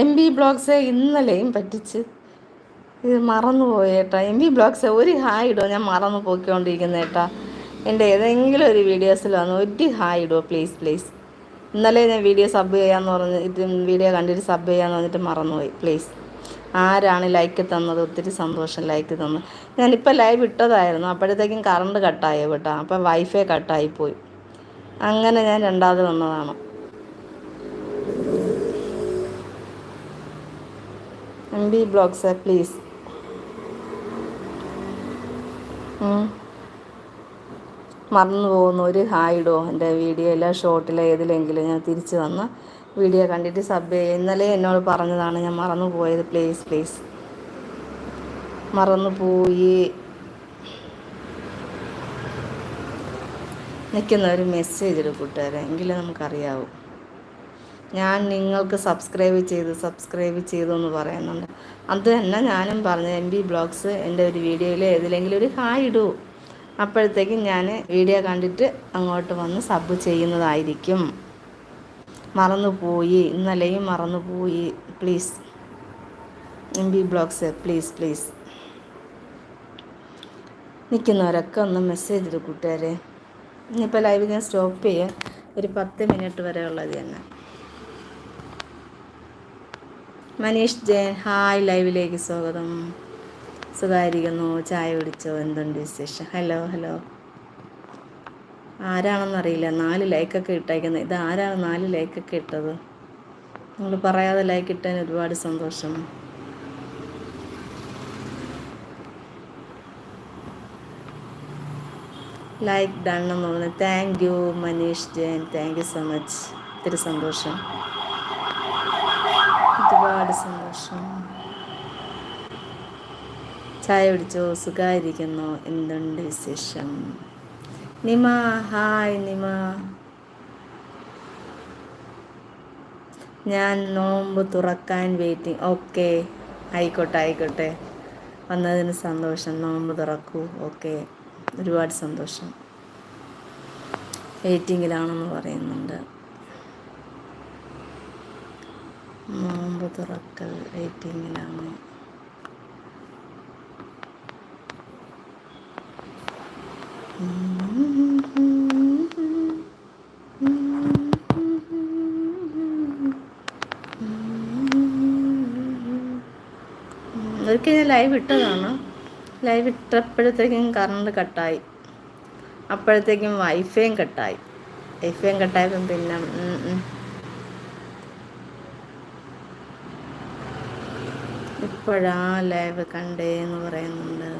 M B blogs ഇന്നലെയും പറ്റിച്ച് ഇത് മറന്നു പോയേട്ടാ എം ബി ബ്ലോഗ്സ് ഒരു ഹായ് ഇടുമോ ഞാൻ മറന്നു പോയിക്കൊണ്ടിരിക്കുന്ന ഏട്ടാ എന്റെ ഏതെങ്കിലും ഒരു വീഡിയോസിൽ വന്ന് ഒരു ഹായ് ഇടുമോ പ്ലീസ് പ്ലീസ്. ഇന്നലെ ഞാൻ വീഡിയോ സബ് ചെയ്യാമെന്ന് പറഞ്ഞ് ഇത് വീഡിയോ കണ്ടിട്ട് സബ് ചെയ്യാമെന്ന് പറഞ്ഞിട്ട് മറന്നുപോയി പ്ലീസ്. ആരാണ് ലൈക്ക് തന്നത്? ഒത്തിരി സന്തോഷം ലൈക്ക് തന്നത് ഞാനിപ്പോൾ ലൈവ് ഇട്ടതായിരുന്നു അപ്പോഴത്തേക്കും കറണ്ട് കട്ടായി കേട്ടോ. അപ്പോൾ വൈഫൈ കട്ടായി പോയി അങ്ങനെ ഞാൻ രണ്ടാമത് വന്നതാണ്. M B blogs please. മറന്നു പോകുന്ന. ഒരു ഹായിടോ എന്റെ വീഡിയോയിലോ ഷോർട്ടിലോ ഏതിലെങ്കിലും ഞാൻ തിരിച്ചു വന്ന് വീഡിയോ കണ്ടിട്ട് സബ് ചെയ്യുക ഇന്നലെ എന്നോട് പറഞ്ഞതാണ് ഞാൻ മറന്നു പോയത്. Please please. മറന്നു പോയി. നിൽക്കുന്ന ഒരു മെസ്സേജ് ഇടും കൂട്ടുകാരെ. എങ്കിലും നമുക്കറിയാവും. ഞാൻ നിങ്ങൾക്ക് സബ്സ്ക്രൈബ് ചെയ്ത് സബ്സ്ക്രൈബ് ചെയ്തു എന്ന് പറയുന്നുണ്ട്. അത് തന്നെ ഞാനും പറഞ്ഞു എം ബി ബ്ലോഗ്സ് എന്റെ ഒരു വീഡിയോയിൽ ഏതിലെങ്കിലും ഒരു ഹായ് ഇടൂ. അപ്പോഴത്തേക്കും ഞാൻ വീഡിയോ കണ്ടിട്ട് അങ്ങോട്ട് വന്ന് സബ് ചെയ്യുന്നതായിരിക്കും. മറന്നുപോയി ഇന്നലെയും മറന്നുപോയി please M B blogs please please നിൽക്കുന്നവരൊക്കെ ഒന്ന് മെസ്സേജ് ഇടും കൂട്ടുകാരെ. ഇനിയിപ്പോൾ ലൈവ് ഞാൻ സ്റ്റോപ്പ് ചെയ്യാം. ഒരു പത്ത് മിനിറ്റ് വരെ ഉള്ളത് തന്നെ. മനീഷ് ജയൻ ഹായ് ലൈവിലേക്ക് സ്വാഗതം. സുഖമായിരിക്കുന്നു. ചായ കുടിച്ചോ? എന്തുണ്ട് വിശേഷം? Hello hello. ആരാണെന്നറിയില്ല നാല് ലൈക്കൊക്കെ ഇട്ടേക്കുന്നത് ഇത് ആരാണ് നാല് ലൈക്കൊക്കെ ഇട്ടത്? നിങ്ങൾ പറയാതെ ലൈക്ക് ഇട്ടതിന് ഒരുപാട് സന്തോഷം. ലൈക്ക് ഡൺ എന്ന് പറഞ്ഞു. Thank you Manish Jayan thank you so much ഒത്തിരി സന്തോഷം. ഒരുപാട് സന്തോഷം. ചായ കുടിച്ചോ? സുഖമായിരിക്കുന്നു. എന്തുണ്ട് വിശേഷം? നിമ ഹായ് നിമ. ഞാൻ നോമ്പ് തുറക്കാൻ വെയിറ്റിംഗ് ഓക്കെ ആയിക്കോട്ടെ ആയിക്കോട്ടെ. വന്നതിന് സന്തോഷം. നോമ്പ് തുറക്കൂ. ഓക്കെ ഒരുപാട് സന്തോഷം. വെയിറ്റിങ്ങിലാണെന്ന് പറയുന്നുണ്ട്. നോമ്പ് തുറക്കൽ വെയിറ്റിങ്ങിലാണ് ഒരിക്കൽ ഞാൻ ലൈവ് ഇട്ടതാണ്. ലൈവ് ഇട്ടപ്പോഴത്തേക്കും കറണ്ട് കട്ടായി അപ്പോഴത്തേക്കും വൈഫൈയും കട്ടായി വൈഫൈയും കട്ടായപ്പം പിന്നെ ഇപ്പോഴാ ലൈവ് കണ്ടേ എന്ന് പറയുന്നുണ്ട്.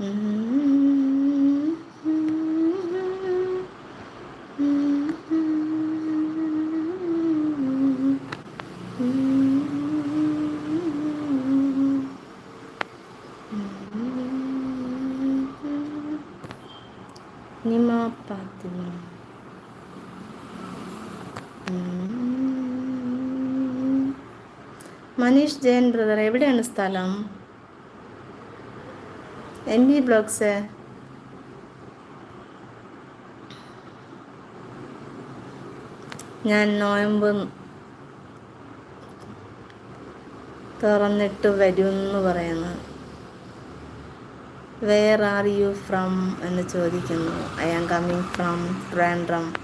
നിമ മനീഷ് ജയൻ ബ്രദർ എവിടെയാണ് സ്ഥലം? M B blogs. ഞാൻ നോയമ്പ് തുറന്നിട്ട് വരുമെന്ന് പറയുന്നു. വേർ ആർ യു ഫ്രം എന്ന് ചോദിക്കുന്നു. I am coming from Trivandrum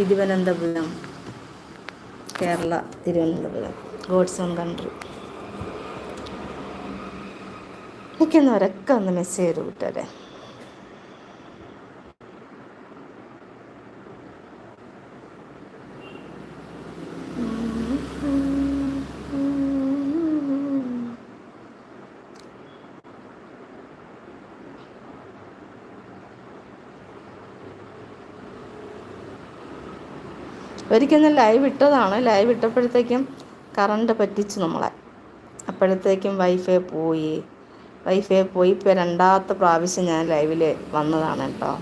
Thiruvananthapuram Kerala Thiruvananthapuram God's own country നിൽക്കുന്നവരൊക്കെ ഒന്ന് മെസ്സേജ് ചെയ്ത് വിട്ടരെ ഒരിക്കൽ ലൈവ് ഇട്ടതാണ്. ലൈവ് ഇട്ടപ്പോഴത്തേക്കും കറണ്ട് പറ്റിച്ചു നമ്മളെ. അപ്പോഴത്തേക്കും വൈഫൈ പോയി. വൈഫൈ പോയി. ഇപ്പോൾ രണ്ടാമത്തെ പ്രാവശ്യം ഞാൻ ലൈവിൽ വന്നതാണ് കേട്ടോ.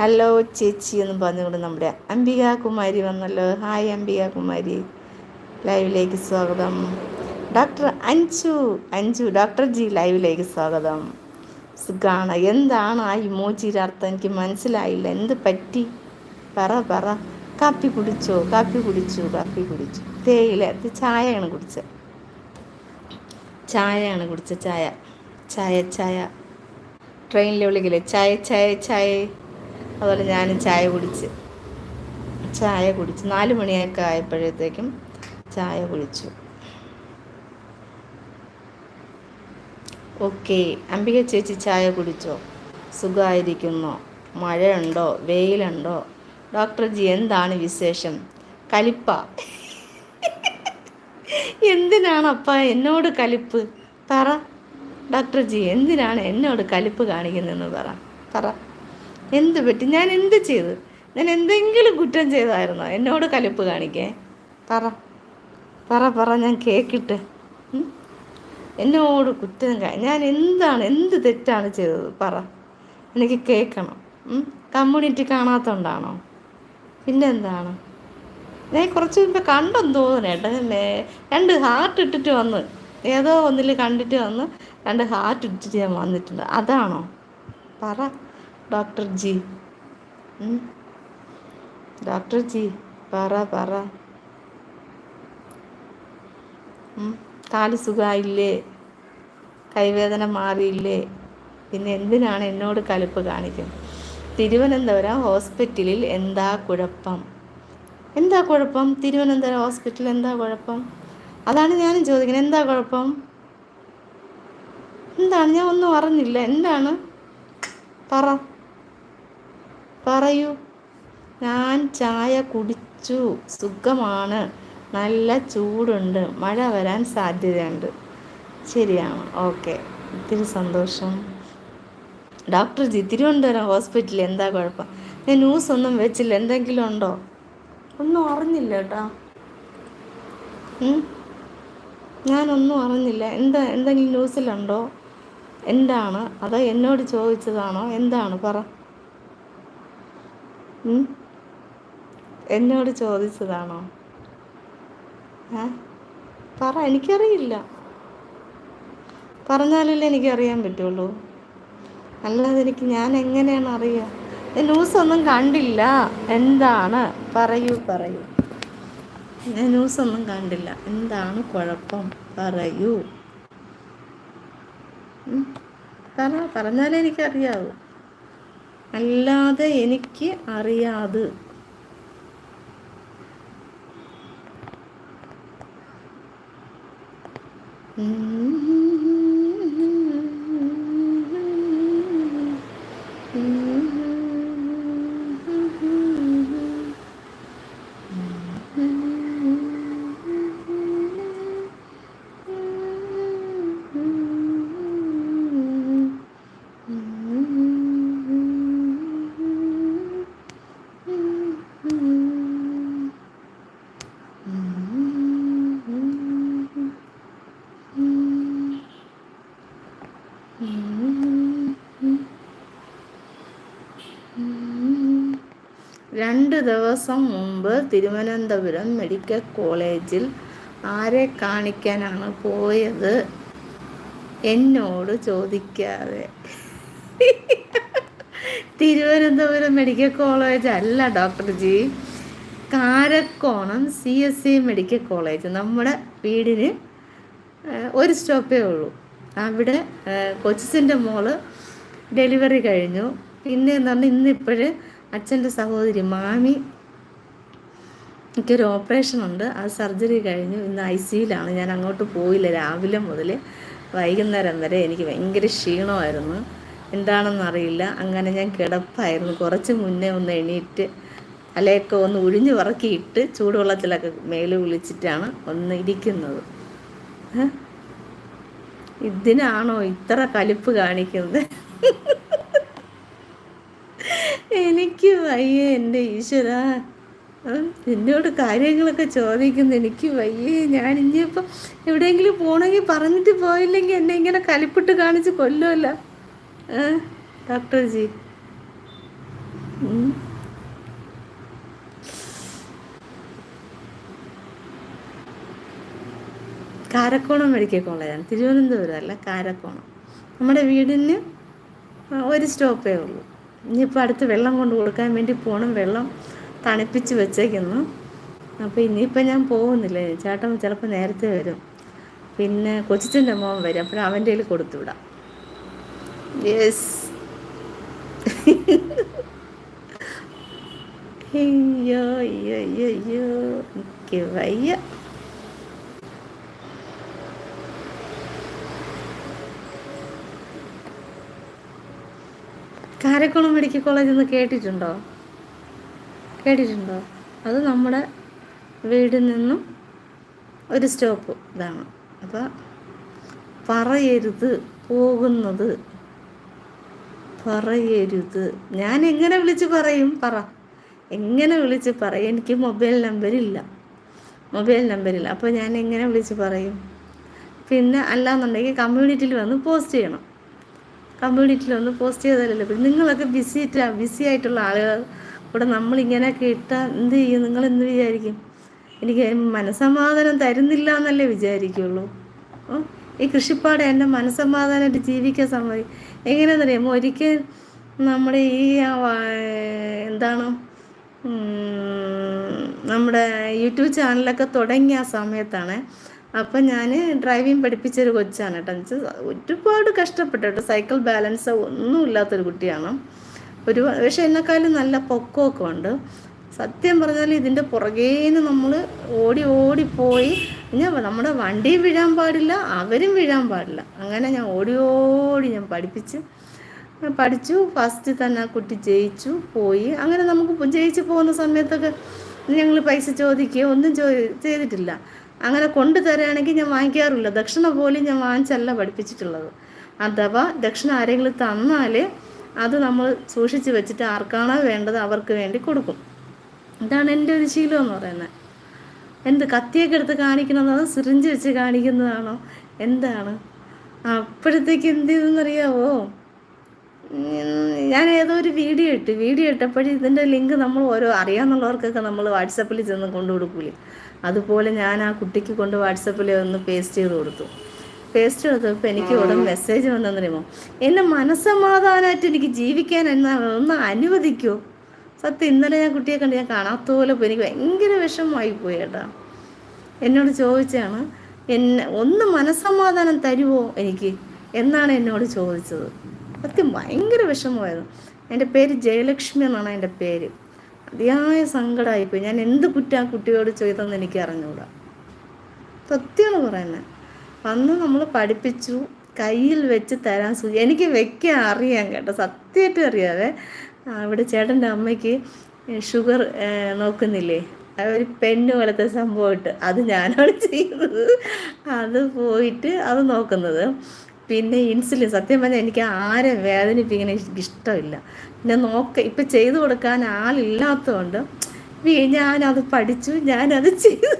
ഹലോ ചേച്ചി എന്ന് പറഞ്ഞുകൊണ്ട് നമ്മുടെ അംബിക കുമാരി വന്നല്ലോ. ഹായ് അംബിക കുമാരി. ലൈവിലേക്ക് സ്വാഗതം. ഡോക്ടർ അഞ്ചു അഞ്ചു ഡോക്ടർ ജി ലൈവിലേക്ക് സ്വാഗതം. സുഖാണ്? എന്താണ് ആ ഇമോജിയുടെ അർത്ഥം? എനിക്ക് മനസ്സിലായില്ല. എന്ത് പറ്റി? പറ പറ. കാപ്പി കുടിച്ചോ കാപ്പി കുടിച്ചു കാപ്പി കുടിച്ചു. തേയില ചായയാണ് കുടിച്ചത് ചായയാണ് കുടിച്ച ചായ. ചായ ചായ. ട്രെയിനിൽ വിളിക്കില്ലേ? ചായ ചായ ചായ. അതുപോലെ ഞാനും ചായ കുടിച്ച്. ചായ കുടിച്ച്. നാല് മണിയൊക്കെ ആയപ്പോഴത്തേക്കും ചായ കുടിച്ചു. ഓക്കെ. അംബിക ചേച്ചി ചായ കുടിച്ചോ? സുഖമായിരിക്കുന്നോ? മഴയുണ്ടോ? വെയിലുണ്ടോ? ഡോക്ടർ ജി എന്താണ് വിശേഷം? കലിപ്പ. എന്തിനാണപ്പ എന്നോട് കലിപ്പ്? പറ. ഡോക്ടർ ജി എന്തിനാണ് എന്നോട് കലിപ്പ് കാണിക്കുന്നതെന്ന് പറ. പറ. എന്ത് പറ്റി? ഞാൻ എന്ത് ചെയ്തു? ഞാൻ എന്തെങ്കിലും കുറ്റം ചെയ്തായിരുന്നോ എന്നോട് കലിപ്പ് കാണിക്കേ പറ. പറ പറ ഞാൻ കേക്കിട്ട്. എന്നോട് കുറ്റം ഞാൻ എന്താണ് എന്ത് തെറ്റാണ് ചെയ്തത്? പറ. എനിക്ക് കേൾക്കണം. കമ്മ്യൂണിറ്റി കാണാത്തോണ്ടാണോ പിന്നെന്താണ്? ഞാൻ കുറച്ച് മുമ്പേ കണ്ടെന്ന് തോന്നുന്നു ഏട്ടാ രണ്ട് ഹാർട്ട് ഇട്ടിട്ട് വന്ന് ഏതോ ഒന്നിൽ കണ്ടിട്ട് വന്ന് രണ്ട് ഹാർട്ട് ഇട്ടിട്ട് ഞാൻ വന്നിട്ടുണ്ട്. അതാണോ? പറ ഡോക്ടർ ജി. ഡോക്ടർ ജി പറ പറ. കാൽ സുഖമായില്ലേ കൈവേദന മാറിയില്ലേ? പിന്നെ എന്തിനാണ് എന്നോട് കലിപ്പ് കാണിക്കുന്നത്? തിരുവനന്തപുരം ഹോസ്പിറ്റലിൽ എന്താ കുഴപ്പം? എന്താ കുഴപ്പം? തിരുവനന്തപുരം ഹോസ്പിറ്റലിൽ എന്താ കുഴപ്പം? അതാണ് ഞാനും ചോദിക്കുന്നത്. എന്താ കുഴപ്പം? എന്താണ്? ഞാൻ ഒന്നും അറിഞ്ഞില്ല. എന്താണ്? പറ. പറയൂ. ഞാൻ ചായ കുടിച്ചു. സുഖമാണ്. നല്ല ചൂടുണ്ട്. മഴ വരാൻ സാധ്യതയുണ്ട്. ശരിയാണ്. ഓക്കെ. ഒത്തിരി സന്തോഷം. ഡോക്ടർ ജി തിരുവനന്തപുരം ഹോസ്പിറ്റലിൽ എന്താ കുഴപ്പം? ഞാൻ ന്യൂസ് ഒന്നും വെച്ചില്ല എന്തെങ്കിലും ഉണ്ടോ? ഒന്നും അറിഞ്ഞില്ല കേട്ടോ. ഞാനൊന്നും അറിഞ്ഞില്ല. എന്താ എന്തെങ്കിലും ന്യൂസിലുണ്ടോ എന്താണ്? അതോ എന്നോട് ചോദിച്ചതാണോ? എന്താണ്? പറ. എന്നോട് ചോദിച്ചതാണോ? പറ എനിക്കറിയില്ല. പറഞ്ഞാലല്ലേ എനിക്കറിയാൻ പറ്റുള്ളൂ. അല്ലാതെ എനിക്ക് ഞാൻ എങ്ങനെയാണ് അറിയുക ന്യൂസ് ഒന്നും കണ്ടില്ല. എന്താണ്? പറയൂ പറയൂ. ഞാൻ ന്യൂസ് ഒന്നും കണ്ടില്ല. എന്താണ് കുഴപ്പം? പറയൂ. പറ പറഞ്ഞാലേ എനിക്കറിയാവൂ. അല്ലാതെ എനിക്ക് അറിയാത്. രണ്ട് ദിവസം മുമ്പ് തിരുവനന്തപുരം മെഡിക്കൽ കോളേജിൽ ആരെ കാണിക്കാനാണ് പോയത്? എന്നോട് ചോദിക്കാതെ. തിരുവനന്തപുരം മെഡിക്കൽ കോളേജ് അല്ല doctor ji. Karakonam C S C medical college. നമ്മുടെ വീടിന് ഒരു സ്റ്റോപ്പേ ഉള്ളൂ. അവിടെ കൊച്ചിന്റെ മോൾ ഡെലിവറി കഴിഞ്ഞു. പിന്നെ എന്ന് പറഞ്ഞാൽ ഇന്നിപ്പോഴ് അച്ഛന്റെ സഹോദരി മാമി എനിക്കൊരു ഓപ്പറേഷൻ ഉണ്ട്. അത് സർജറി കഴിഞ്ഞു. ഇന്ന് ഐ സിയിലാണ് ഞാൻ അങ്ങോട്ട് പോയില്ല. രാവിലെ മുതൽ വൈകുന്നേരം വരെ എനിക്ക് ഭയങ്കര ക്ഷീണമായിരുന്നു. എന്താണെന്നറിയില്ല അങ്ങനെ ഞാൻ കിടപ്പായിരുന്നു. കുറച്ച് മുന്നേ ഒന്ന് എണീറ്റ് തലയൊക്കെ ഒന്ന് ഉഴിഞ്ഞു വറക്കിയിട്ട് ചൂടുവെള്ളത്തിലൊക്കെ മേൽ വിളിച്ചിട്ടാണ് ഒന്ന് ഇരിക്കുന്നത്. ഇതിനാണോ ഇത്ര കലിപ്പ് കാണിക്കുന്നത്? എനിക്ക് വയ്യ എന്റെ ഈശ്വര. എന്നോട് കാര്യങ്ങളൊക്കെ ചോദിക്കുന്നു. എനിക്ക് വയ്യേ. ഞാൻ ഇനിയിപ്പോൾ എവിടെയെങ്കിലും പോകണമെങ്കിൽ പറഞ്ഞിട്ട് പോയില്ലെങ്കിൽ എന്നെ ഇങ്ങനെ കലിപ്പിട്ട് കാണിച്ച് കൊല്ലുമല്ല ഡോക്ടർ ജി കാരക്കോണം മെഡിക്കൽ കോളേജാണ്. തിരുവനന്തപുരം അല്ല കാരക്കോണം. നമ്മുടെ വീടിന് ഒരു സ്റ്റോപ്പേ ഉള്ളൂ. ഇനിയിപ്പോൾ അടുത്ത് വെള്ളം കൊണ്ട് കൊടുക്കാൻ വേണ്ടി പോകണം വെള്ളം തണുപ്പിച്ച് വെച്ചേക്കുന്നു. അപ്പോൾ ഇനിയിപ്പോൾ ഞാൻ പോകുന്നില്ല. ചേട്ടൻ ചിലപ്പോൾ നേരത്തെ വരും. പിന്നെ കൊച്ചിന്റെ മോൻ വരും. അപ്പോൾ അവന്റെ കയ്യിൽ കൊടുത്തുവിടാം യെസ് അയ്യോ അയ്യോ അയ്യോ അയ്യോ. എനിക്ക് വയ്യ. കാരക്കുളം മെഡിക്കൽ കോളേജ് എന്ന് കേട്ടിട്ടുണ്ടോ? കേട്ടിട്ടുണ്ടോ? അത് നമ്മുടെ വീടിൽ നിന്നും ഒരു സ്റ്റോപ്പ് ഇതാണ്. അപ്പോൾ പറയരുത് പോകുന്നത്. പറയരുത്. ഞാൻ എങ്ങനെ വിളിച്ച് പറയും? പറ. എങ്ങനെ വിളിച്ച് പറയും? എനിക്ക് മൊബൈൽ നമ്പരില്ല മൊബൈൽ നമ്പരില്ല അപ്പോൾ ഞാൻ എങ്ങനെ വിളിച്ച് പറയും? പിന്നെ അല്ലാന്നുണ്ടെങ്കിൽ കമ്മ്യൂണിറ്റിയിൽ വന്ന് പോസ്റ്റ് ചെയ്യണം. കമ്മ്യൂണിറ്റിയിൽ ഒന്ന് പോസ്റ്റ് ചെയ്താലല്ലോ പിന്നെ നിങ്ങളൊക്കെ ബിസി ബിസി ആയിട്ടുള്ള ആളുകൾ. ഇവിടെ നമ്മളിങ്ങനെ കേട്ടാൽ എന്ത് ചെയ്യും? നിങ്ങൾ എന്ത് വിചാരിക്കും? എനിക്ക് മനസമാധാനം തരുന്നില്ല എന്നല്ലേ വിചാരിക്കുള്ളൂ. ഈ കൃഷിപ്പാട് എന്റെ മനസമാധാനമായിട്ട് ജീവിക്കാൻ സമ്മതി. എങ്ങനെയാണെന്നറിയാമോ? ഒരിക്കൽ നമ്മുടെ ഈ എന്താണ് നമ്മുടെ യൂട്യൂബ് ചാനലൊക്കെ തുടങ്ങിയ സമയത്താണ് അപ്പം ഞാൻ ഡ്രൈവിംഗ് പഠിപ്പിച്ചൊരു കൊച്ചാണ് കേട്ടോ. എന്ന് ഒരുപാട് കഷ്ടപ്പെട്ടു കേട്ടോ സൈക്കിൾ ബാലൻസ് ഒന്നും ഇല്ലാത്തൊരു കുട്ടിയാണ്. ഒരു പക്ഷെ എന്നെക്കാളും നല്ല പൊക്കമൊക്കെ ഉണ്ട്. സത്യം പറഞ്ഞാൽ ഇതിന്റെ പുറകേന്ന് നമ്മൾ ഓടി ഓടി പോയി ഞാൻ നമ്മുടെ വണ്ടിയും വീഴാൻ പാടില്ല അവരും വീഴാൻ പാടില്ല. അങ്ങനെ ഞാൻ ഓടി ഓടി ഞാൻ പഠിപ്പിച്ച് പഠിച്ചു. ഫസ്റ്റ് തന്നെ കുട്ടി ജയിച്ചു പോയി. അങ്ങനെ നമുക്ക് ജയിച്ചു പോകുന്ന സമയത്തൊക്കെ ഞങ്ങൾ പൈസ ചോദിക്കുകയോ ഒന്നും ചോ ചെയ്തിട്ടില്ല. അങ്ങനെ കൊണ്ടു തരാണെങ്കിൽ ഞാൻ വാങ്ങിക്കാറില്ല. ദക്ഷിണ പോലും ഞാൻ വാങ്ങിച്ചല്ല പഠിപ്പിച്ചിട്ടുള്ളത്. അഥവാ ദക്ഷിണ ആരെങ്കിലും തന്നാൽ അത് നമ്മൾ സൂക്ഷിച്ച് വെച്ചിട്ട് ആർക്കാണോ വേണ്ടത് അവർക്ക് വേണ്ടി കൊടുക്കും. ഇതാണ് എന്റെ ഒരു ശീലം എന്ന് പറയുന്നത്. എന്ത് കത്തിയൊക്കെ എടുത്ത് കാണിക്കണമെന്നോ സിറിഞ്ച് വെച്ച് കാണിക്കുന്നതാണോ? എന്താണ്? അപ്പോഴത്തേക്ക് എന്ത് ചെയ്തെന്നറിയാവോ? ഞാൻ ഏതോ ഒരു വീഡിയോ ഇട്ട് വീഡിയോ ഇട്ടപ്പോഴും ഇതിന്റെ ലിങ്ക് നമ്മൾ ഓരോ അറിയാമെന്നുള്ളവർക്കൊക്കെ നമ്മൾ വാട്സപ്പിൽ ചെന്ന് കൊണ്ടു കൊടുക്കൂലേ അതുപോലെ ഞാൻ ആ കുട്ടിക്ക് കൊണ്ട് വാട്സപ്പിൽ ഒന്ന് പേസ്റ്റ് ചെയ്ത് കൊടുത്തു. പേസ്റ്റ് കൊടുത്തപ്പോൾ എനിക്ക് ഉടൻ മെസ്സേജ് വന്നെന്നറിയുമോ എന്നെ മനസ്സമാധാനമായിട്ട് എനിക്ക് ജീവിക്കാൻ എന്നാ ഒന്ന് അനുവദിക്കൂ. സത്യം ഇന്നലെ ഞാൻ കുട്ടിയെ കണ്ട് ഞാൻ കാണാത്ത പോലെ ഇപ്പോൾ എനിക്ക് ഭയങ്കര വിഷമമായി പോയി കേട്ടാ എന്നോട് ചോദിച്ചാണ് എന്നെ ഒന്ന് മനസ്സമാധാനം തരുമോ എനിക്ക്? എന്നാണ് എന്നോട് ചോദിച്ചത്. സത്യം ഭയങ്കര വിഷമമായിരുന്നു. എന്റെ പേര് ജയലക്ഷ്മി എന്നാണ് എന്റെ പേര്. അതിയായ സങ്കടമായിപ്പോയി ഞാൻ എന്ത് കുറ്റം ആ കുട്ടിയോട് ചെയ്തെന്ന് എനിക്ക് അറിഞ്ഞുകൂടാ സത്യമാണ് പറയുന്നത് അന്ന് നമ്മൾ പഠിപ്പിച്ചു കയ്യിൽ വെച്ച് തരാൻ സു എനിക്ക് വെക്കാൻ അറിയാം കേട്ടോ. സത്യമായിട്ട് അറിയാതെ അവിടെ ചേട്ടന്റെ അമ്മയ്ക്ക് ഷുഗർ നോക്കുന്നില്ലേ? ഒരു പെണ്ണ് പോലത്തെ സംഭവമായിട്ട് അത് ഞാനാണ് ചെയ്തത് അത് പോയിട്ട് അത് നോക്കുന്നത്. പിന്നെ ഇൻസുലിൻ. സത്യം പറഞ്ഞാൽ എനിക്ക് ആരെ വേദനിപ്പിക്കുന്ന ഇഷ്ടമില്ല. പിന്നെ നോക്ക ഇപ്പം ചെയ്തു കൊടുക്കാൻ ആളില്ലാത്തതുകൊണ്ട് ഞാനത് പഠിച്ചു ഞാനത് ചെയ്തു.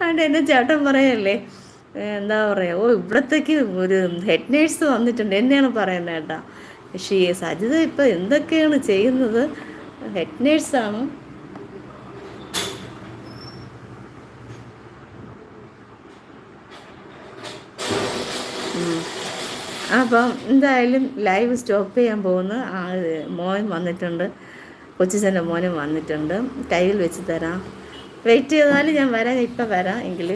അതുകൊണ്ട് എന്നെ ചേട്ടൻ പറയല്ലേ എന്താ പറയുക ഓ ഇവിടത്തേക്ക് ഒരു ഹെഡ് നേഴ്സ് വന്നിട്ടുണ്ട് എന്നെയാണ് പറയുന്നത് കേട്ടോ. പക്ഷേ സജിത ഇപ്പം എന്തൊക്കെയാണ് ചെയ്യുന്നത്? ഹെഡ് നേഴ്സാണ് അപ്പം എന്തായാലും ലൈവ് സ്റ്റോപ്പ് ചെയ്യാൻ പോകുന്നു ആ മോൻ വന്നിട്ടുണ്ട്. കൊച്ചിച്ചന്റെ മോനും വന്നിട്ടുണ്ട്. കയ്യിൽ വെച്ച് തരാം. വെയിറ്റ് ചെയ്താലും ഞാൻ വരാം. ഇപ്പം വരാം എങ്കിൽ